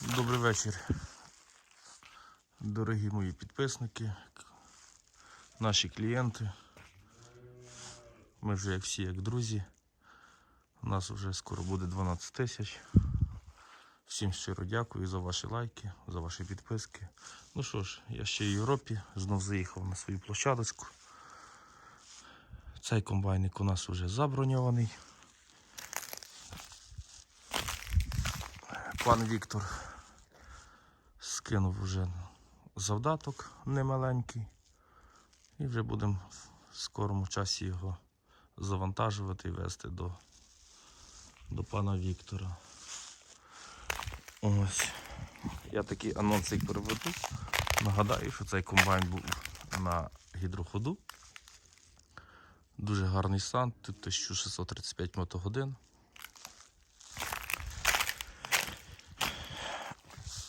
Добрий вечір, дорогі мої підписники, наші клієнти. Ми вже як всі, як друзі. У нас вже скоро буде 12 тисяч. Всім щиро дякую за ваші лайки, за ваші підписки. Ну що ж, я ще в Європі, знов заїхав на свою площадочку. Цей комбайник у нас вже заброньований. Пан Віктор скинув вже завдаток немаленький. І вже будемо в скорому часі його завантажувати і вести до, до пана Віктора. Ось. Я такий анонсик переведу. Нагадаю, що цей комбайн був на гідроходу. Дуже гарний стан, тут 1635 мотогодин.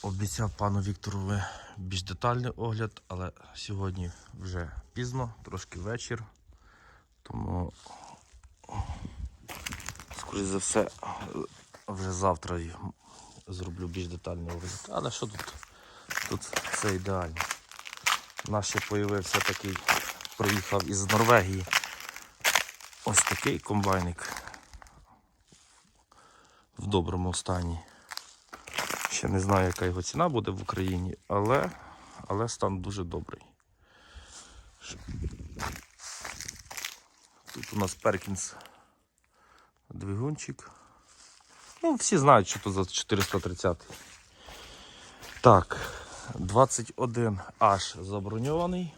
Обіцяв пану Віктору більш детальний огляд, але сьогодні вже пізно, трошки вечір. Тому, скоріше за все, вже завтра зроблю більш детальний огляд. Але що тут? Тут все ідеально. У нас ще з'явився такий, приїхав із Норвегії. Ось такий комбайник в доброму стані. Ще не знаю, яка його ціна буде в Україні, але, але стан дуже добрий. Тут у нас Перкінс двигунчик. Ну, всі знають, що тут за 430. Так, 21 аж заброньований.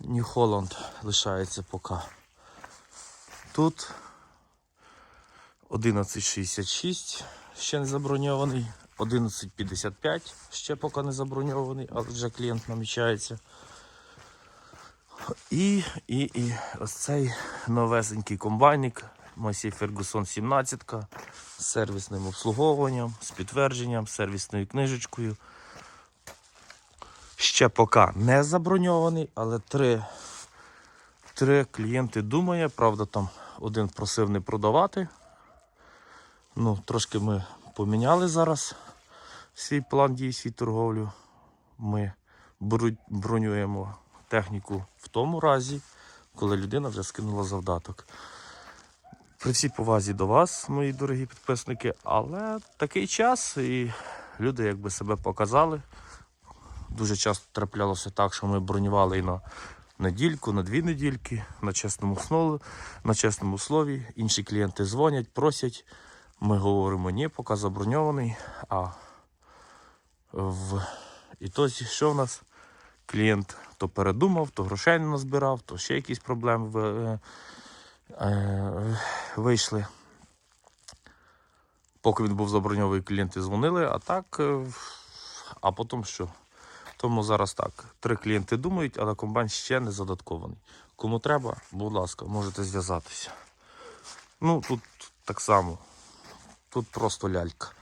Нью Холланд лишається поки. Тут 1166 ще не заброньований. 1155 ще поки не заброньований, але вже клієнт намічається. І, і, і ось цей новесенький комбайник Масі Фергусон 17 з сервісним обслуговуванням, з підтвердженням, сервісною книжечкою. Ще поки не заброньований, але три, три клієнти думає. Правда, там один просив не продавати. Ну, трошки ми поміняли зараз свій план дій, свій торговлю. Ми бронюємо техніку в тому разі, коли людина вже скинула завдаток. При всій повазі до вас, мої дорогі підписники, але такий час і люди якби себе показали. Дуже часто траплялося так, що ми бронювали і на недільку, на дві недільки, на чесному слові, на чесному слові. Інші клієнти дзвонять, просять. Ми говоримо ні, поки заброньований. А в ітозі, що в нас? Клієнт то передумав, то грошей не назбирав, то ще якісь проблеми ви- е, е, вийшли. Поки він був заброньований, клієнти дзвонили, а так, е, а потім що? Тому зараз так. Три клієнти думають, але комбайн ще не задаткований. Кому треба, будь ласка, можете зв'язатися. Ну, тут так само. Тут просто лялька.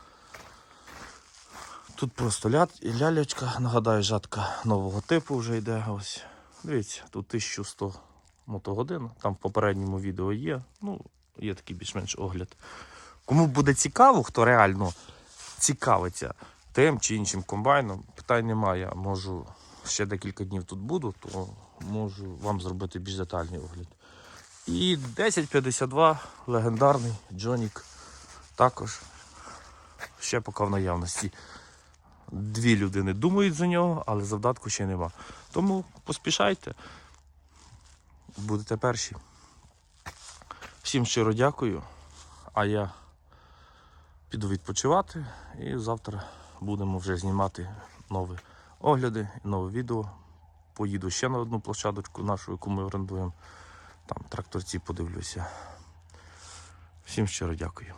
Тут просто ля... лялечка, нагадаю, жатка нового типу вже йде. Ось. Дивіться, тут 1100 мотогодин. Там в попередньому відео є. Ну, є такий більш-менш огляд. Кому буде цікаво, хто реально цікавиться тим чи іншим комбайном, питань немає. Можу ще декілька днів тут буду, то можу вам зробити більш детальний огляд. І 1052 легендарний Джонік також ще поки в наявності. Дві людини думають за нього, але завдатку ще нема. Тому поспішайте, будете перші. Всім щиро дякую. А я піду відпочивати і завтра будемо вже знімати нові огляди, нове відео. Поїду ще на одну площадочку нашу, яку ми орендуємо. Там тракторці подивлюся. Всім щиро дякую.